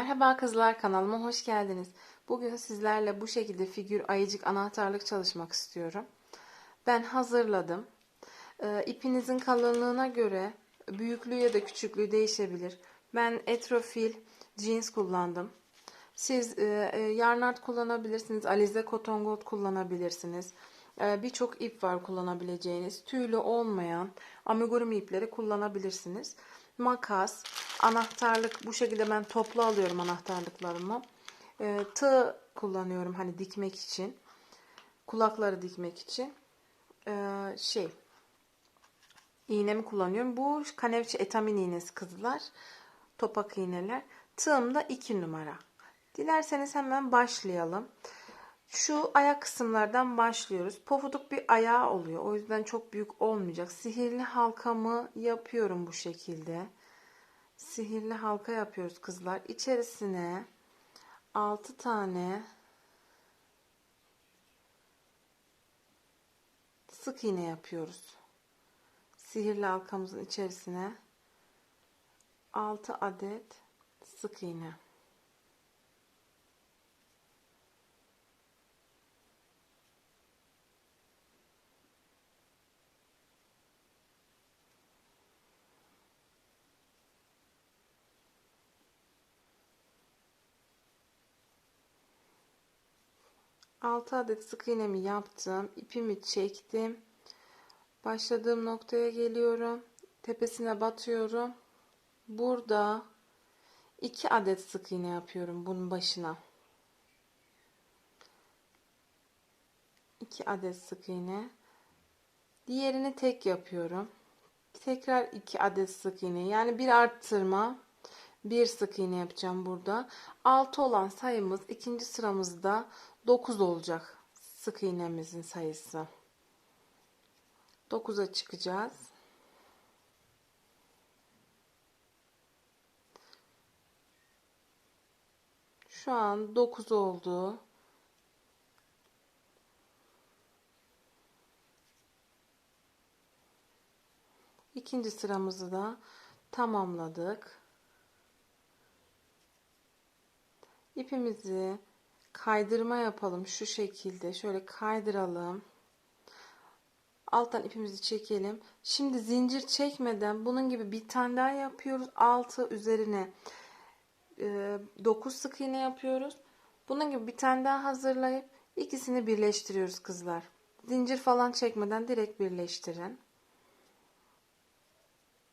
Merhaba kızlar kanalıma hoş geldiniz. Bugün sizlerle bu şekilde figür ayıcık anahtarlık çalışmak istiyorum. Ben hazırladım. Ee, ipinizin kalınlığına göre büyüklüğü ya da küçüklüğü değişebilir. Ben etrofil jeans kullandım. Siz e, e, yarnart kullanabilirsiniz. Alize cotton gold kullanabilirsiniz. E, Birçok ip var kullanabileceğiniz. Tüylü olmayan amigurumi ipleri kullanabilirsiniz. Makas, anahtarlık bu şekilde ben toplu alıyorum anahtarlıklarımı. E, tığ kullanıyorum hani dikmek için. Kulakları dikmek için. E, şey iğnemi kullanıyorum. Bu kanevçi etamin iğnesi kızlar. Topak iğneler. Tığım da 2 numara. Dilerseniz hemen başlayalım. Şu ayak kısımlardan başlıyoruz. Pofuduk bir ayağı oluyor. O yüzden çok büyük olmayacak. Sihirli halkamı yapıyorum bu şekilde. Sihirli halka yapıyoruz kızlar. İçerisine 6 tane sık iğne yapıyoruz. Sihirli halkamızın içerisine 6 adet sık iğne. Altı adet sık iğnemi yaptım. ipimi çektim. Başladığım noktaya geliyorum. Tepesine batıyorum. Burada 2 adet sık iğne yapıyorum bunun başına. 2 adet sık iğne. Diğerini tek yapıyorum. Tekrar 2 adet sık iğne. Yani bir arttırma, bir sık iğne yapacağım burada. 6 olan sayımız ikinci sıramızda 9 olacak. Sık iğnemizin sayısı. 9'a çıkacağız. Şu an 9 oldu. İkinci sıramızı da tamamladık. İpimizi kaydırma yapalım şu şekilde. Şöyle kaydıralım. Alttan ipimizi çekelim. Şimdi zincir çekmeden bunun gibi bir tane daha yapıyoruz. Altı üzerine 9 sık iğne yapıyoruz. Bunun gibi bir tane daha hazırlayıp ikisini birleştiriyoruz kızlar. Zincir falan çekmeden direkt birleştirin.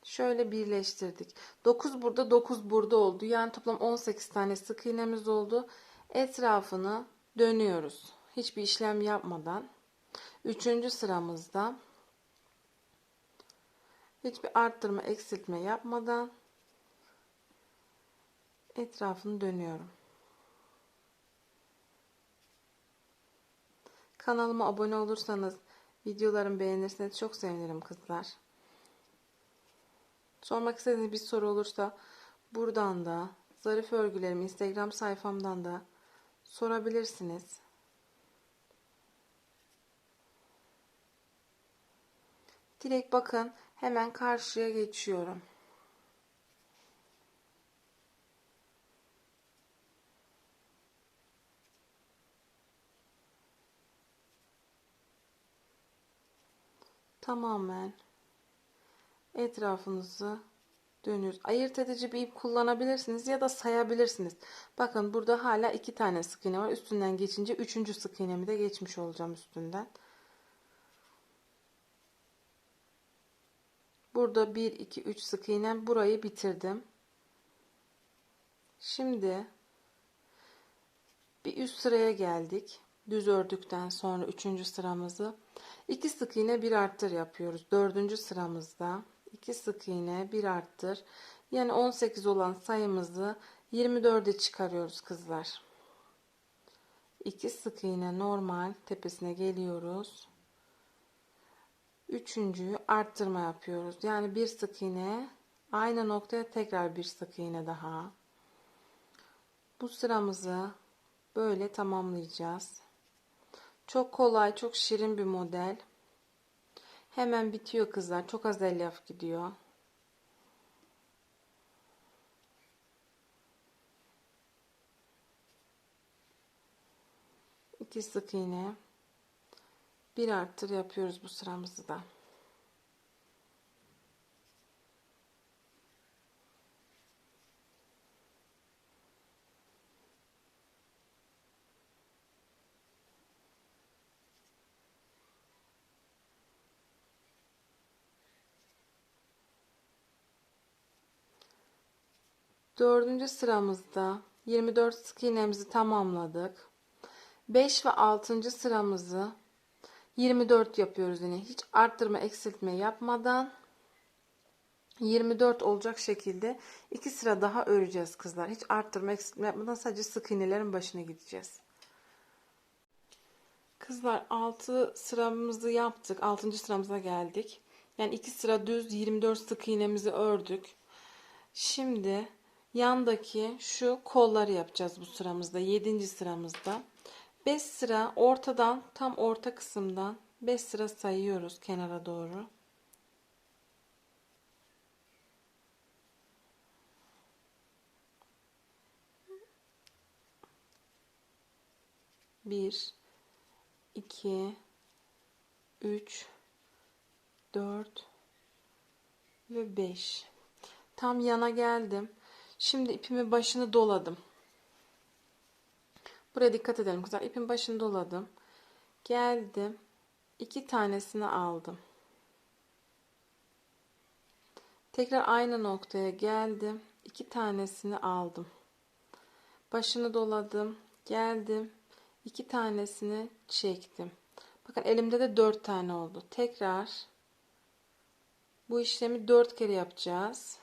Şöyle birleştirdik. 9 burada 9 burada oldu. Yani toplam 18 tane sık iğnemiz oldu. Etrafını dönüyoruz. Hiçbir işlem yapmadan. Üçüncü sıramızda hiçbir arttırma eksiltme yapmadan etrafını dönüyorum. Kanalıma abone olursanız, videolarımı beğenirseniz çok sevinirim kızlar. Sormak istediğiniz bir soru olursa buradan da, Zarif Örgülerim Instagram sayfamdan da sorabilirsiniz. Direkt bakın hemen karşıya geçiyorum. Tamamen etrafınızı dönüyoruz. Ayırt edici bir ip kullanabilirsiniz ya da sayabilirsiniz. Bakın burada hala iki tane sık iğne var. Üstünden geçince üçüncü sık iğnemi de geçmiş olacağım üstünden. Burada 1, 2, 3 sık iğnem burayı bitirdim. Şimdi bir üst sıraya geldik. Düz ördükten sonra üçüncü sıramızı 2 sık iğne bir arttır yapıyoruz. Dördüncü sıramızda 2 sık iğne bir arttır. Yani 18 olan sayımızı 24'e çıkarıyoruz kızlar. 2 sık iğne normal tepesine geliyoruz. Üçüncüyü arttırma yapıyoruz. Yani bir sık iğne aynı noktaya tekrar bir sık iğne daha. Bu sıramızı böyle tamamlayacağız. Çok kolay, çok şirin bir model. Hemen bitiyor kızlar. Çok az elyaf gidiyor. İki sık iğne. Bir arttır yapıyoruz bu sıramızı da. Dördüncü sıramızda 24 sık iğnemizi tamamladık. 5 ve 6. sıramızı 24 yapıyoruz yine. Hiç arttırma eksiltme yapmadan 24 olacak şekilde 2 sıra daha öreceğiz kızlar. Hiç arttırma eksiltme yapmadan sadece sık iğnelerin başına gideceğiz. Kızlar 6 sıramızı yaptık. 6. sıramıza geldik. Yani 2 sıra düz 24 sık iğnemizi ördük. Şimdi yandaki şu kolları yapacağız bu sıramızda. 7. sıramızda. 5 sıra ortadan tam orta kısımdan 5 sıra sayıyoruz kenara doğru. Bir, iki, üç, dört ve beş. Tam yana geldim. Şimdi ipimi başını doladım. Buraya dikkat edelim kızlar. İpin başını doladım. Geldim. iki tanesini aldım. Tekrar aynı noktaya geldim. iki tanesini aldım. Başını doladım. Geldim. iki tanesini çektim. Bakın elimde de dört tane oldu. Tekrar bu işlemi dört kere yapacağız.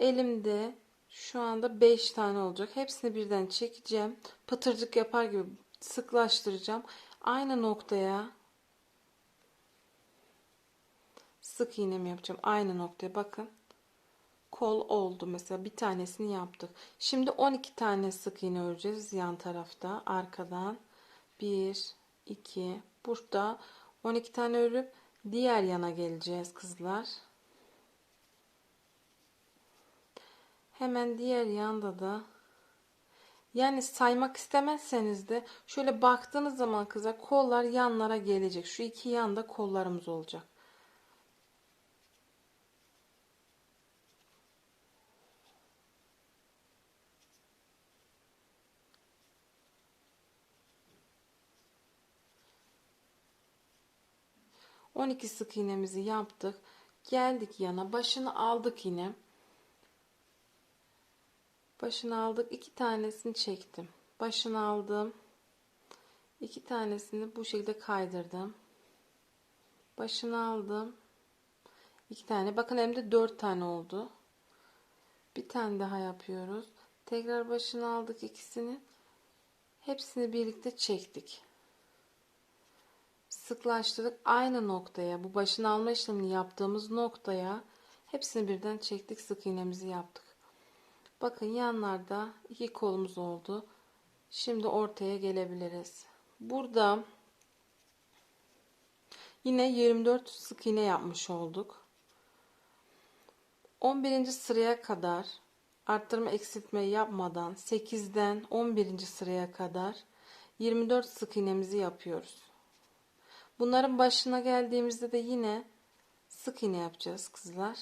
Elimde şu anda 5 tane olacak. Hepsini birden çekeceğim. Pıtırcık yapar gibi sıklaştıracağım. Aynı noktaya sık iğnemi yapacağım. Aynı noktaya bakın. Kol oldu mesela bir tanesini yaptık. Şimdi 12 tane sık iğne öreceğiz yan tarafta arkadan. 1 2 burada 12 tane örüp diğer yana geleceğiz kızlar. Hemen diğer yanda da yani saymak istemezseniz de şöyle baktığınız zaman kıza kollar yanlara gelecek. Şu iki yanda kollarımız olacak. On iki sık iğnemizi yaptık. Geldik yana başını aldık yine. Başını aldık. iki tanesini çektim. Başını aldım. iki tanesini bu şekilde kaydırdım. Başını aldım. iki tane. Bakın elimde dört tane oldu. Bir tane daha yapıyoruz. Tekrar başını aldık ikisini. Hepsini birlikte çektik. Sıklaştırdık. Aynı noktaya bu başını alma işlemini yaptığımız noktaya hepsini birden çektik. Sık iğnemizi yaptık. Bakın yanlarda iki kolumuz oldu. Şimdi ortaya gelebiliriz. Burada yine 24 sık iğne yapmış olduk. 11. sıraya kadar arttırma eksiltme yapmadan 8'den 11. sıraya kadar 24 sık iğnemizi yapıyoruz. Bunların başına geldiğimizde de yine sık iğne yapacağız kızlar.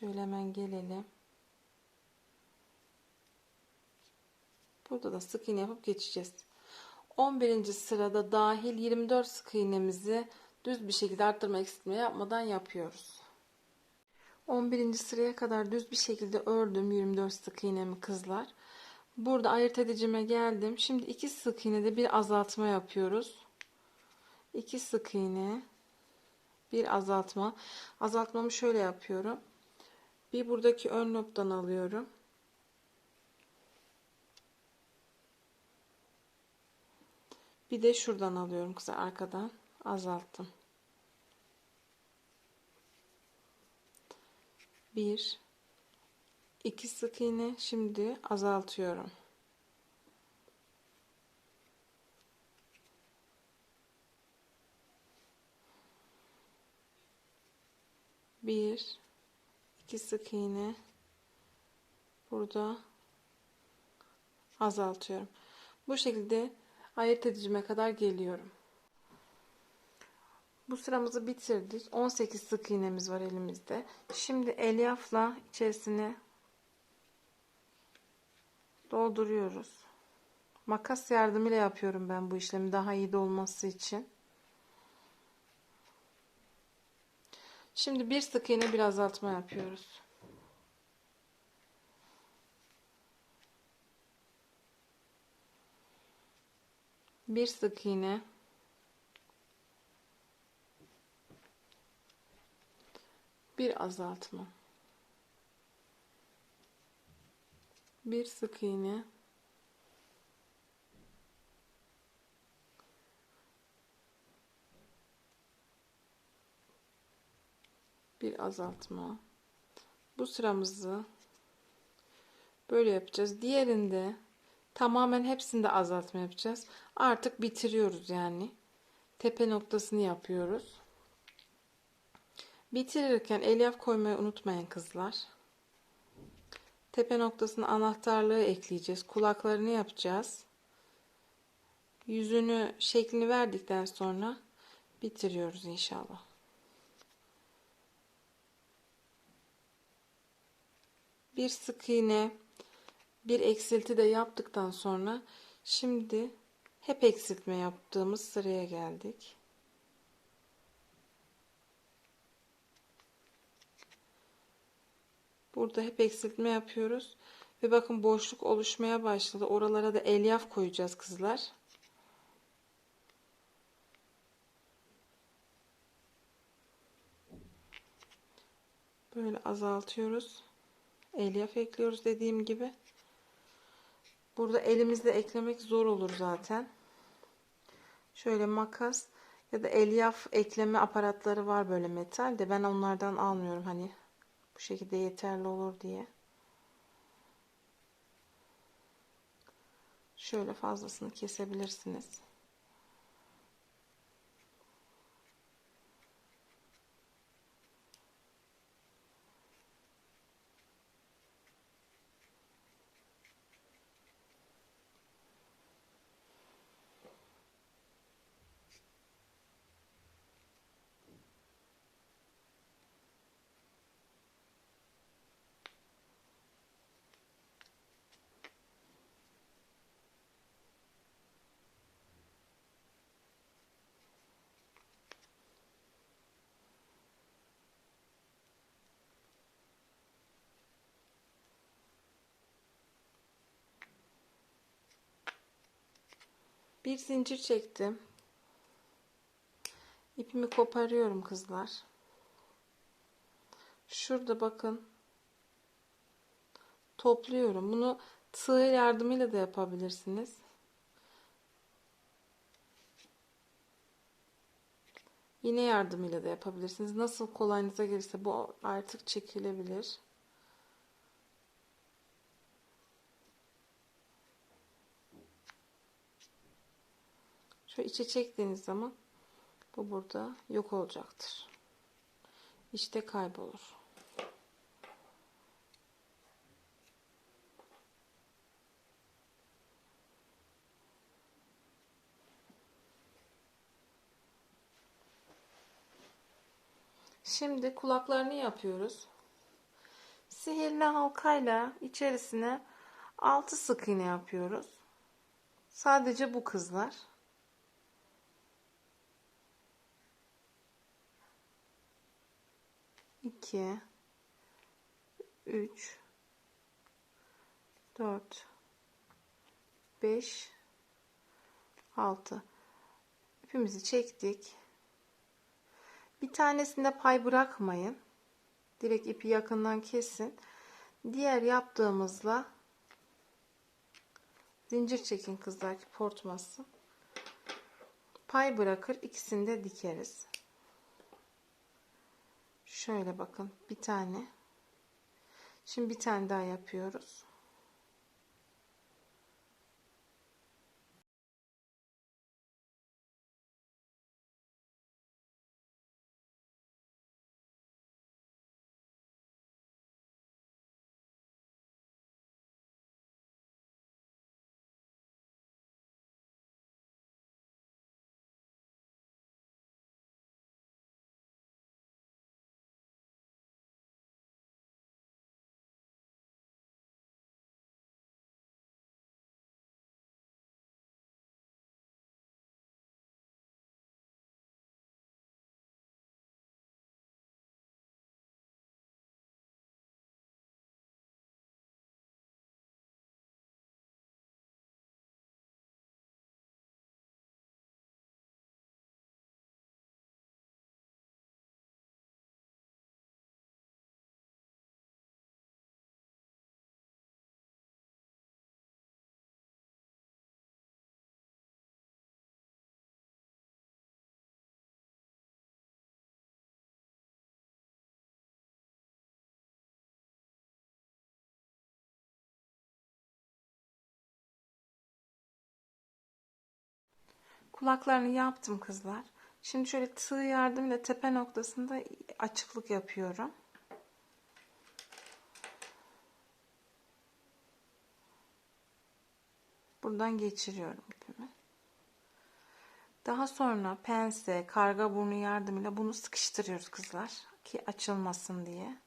Şöyle hemen gelelim. Burada da sık iğne yapıp geçeceğiz. 11. sırada dahil 24 sık iğnemizi düz bir şekilde arttırma eksiltme yapmadan yapıyoruz. 11. sıraya kadar düz bir şekilde ördüm 24 sık iğnemi kızlar. Burada ayırt edicime geldim. Şimdi 2 sık iğnede bir azaltma yapıyoruz. 2 sık iğne bir azaltma. Azaltmamı şöyle yapıyorum. Bir buradaki ön noktadan alıyorum. Bir de şuradan alıyorum kısa arkadan azalttım. Bir, iki sık iğne şimdi azaltıyorum. Bir, 2 sık iğne burada azaltıyorum. Bu şekilde ayırt edicime kadar geliyorum. Bu sıramızı bitirdik. 18 sık iğnemiz var elimizde. Şimdi elyafla içerisine dolduruyoruz. Makas yardımıyla yapıyorum ben bu işlemi daha iyi dolması için. Şimdi bir sık iğne bir azaltma yapıyoruz. Bir sık iğne bir azaltma. Bir sık iğne bir azaltma. Bu sıramızı böyle yapacağız. Diğerinde tamamen hepsinde azaltma yapacağız. Artık bitiriyoruz yani. Tepe noktasını yapıyoruz. Bitirirken elyaf koymayı unutmayın kızlar. Tepe noktasına anahtarlığı ekleyeceğiz. Kulaklarını yapacağız. Yüzünü şeklini verdikten sonra bitiriyoruz inşallah. Bir sık iğne bir eksilti de yaptıktan sonra şimdi hep eksiltme yaptığımız sıraya geldik. Burada hep eksiltme yapıyoruz. Ve bakın boşluk oluşmaya başladı. Oralara da elyaf koyacağız kızlar. Böyle azaltıyoruz elyaf ekliyoruz dediğim gibi. Burada elimizle eklemek zor olur zaten. Şöyle makas ya da elyaf ekleme aparatları var böyle metal de ben onlardan almıyorum hani bu şekilde yeterli olur diye. Şöyle fazlasını kesebilirsiniz. Bir zincir çektim. İpimi koparıyorum kızlar. Şurada bakın. Topluyorum. Bunu tığ yardımıyla da yapabilirsiniz. Yine yardımıyla da yapabilirsiniz. Nasıl kolayınıza gelirse bu artık çekilebilir. Şöyle içe çektiğiniz zaman bu burada yok olacaktır. İşte kaybolur. Şimdi kulaklarını yapıyoruz. Sihirli halkayla içerisine 6 sık iğne yapıyoruz. Sadece bu kızlar. 2 3 4 5 6 ipimizi çektik. Bir tanesinde pay bırakmayın. Direkt ipi yakından kesin. Diğer yaptığımızla zincir çekin kızlar ki portmasın. Pay bırakır ikisini de dikeriz. Şöyle bakın bir tane. Şimdi bir tane daha yapıyoruz. Kulaklarını yaptım kızlar. Şimdi şöyle tığ yardımıyla tepe noktasında açıklık yapıyorum. Buradan geçiriyorum ipimi. Daha sonra pense, karga burnu yardımıyla bunu sıkıştırıyoruz kızlar ki açılmasın diye.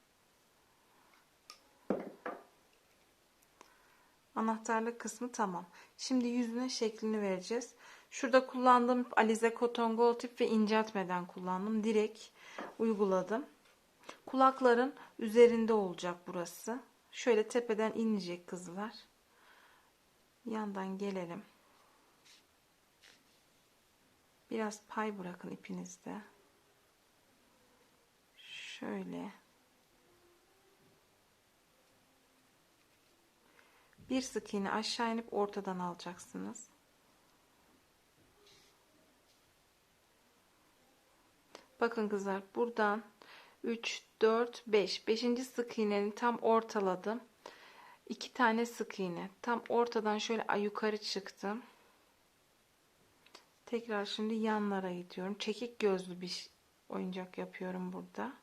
Anahtarlık kısmı tamam. Şimdi yüzüne şeklini vereceğiz. Şurada kullandığım Alize Cotton Gold ip ve inceltmeden kullandım. Direkt uyguladım. Kulakların üzerinde olacak burası. Şöyle tepeden inecek kızlar. Yandan gelelim. Biraz pay bırakın ipinizde. Şöyle. Bir sık iğne aşağı inip ortadan alacaksınız. Bakın kızlar buradan 3, 4, 5. 5. sık iğneni tam ortaladım. 2 tane sık iğne. Tam ortadan şöyle yukarı çıktım. Tekrar şimdi yanlara gidiyorum. Çekik gözlü bir oyuncak yapıyorum burada.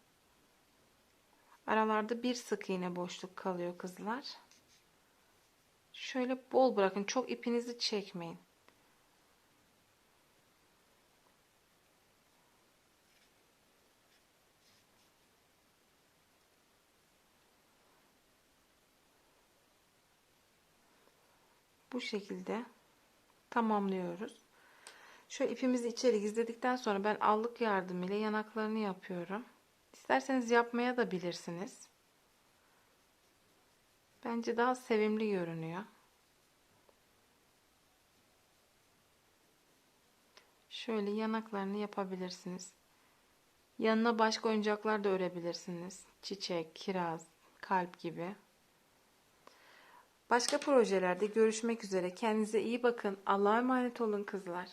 Aralarda bir sık iğne boşluk kalıyor kızlar. Şöyle bol bırakın. Çok ipinizi çekmeyin. Bu şekilde tamamlıyoruz. Şöyle ipimizi içeri gizledikten sonra ben allık yardımıyla yanaklarını yapıyorum. İsterseniz yapmaya da bilirsiniz. Bence daha sevimli görünüyor. Şöyle yanaklarını yapabilirsiniz. Yanına başka oyuncaklar da örebilirsiniz. Çiçek, kiraz, kalp gibi. Başka projelerde görüşmek üzere. Kendinize iyi bakın. Allah'a emanet olun kızlar.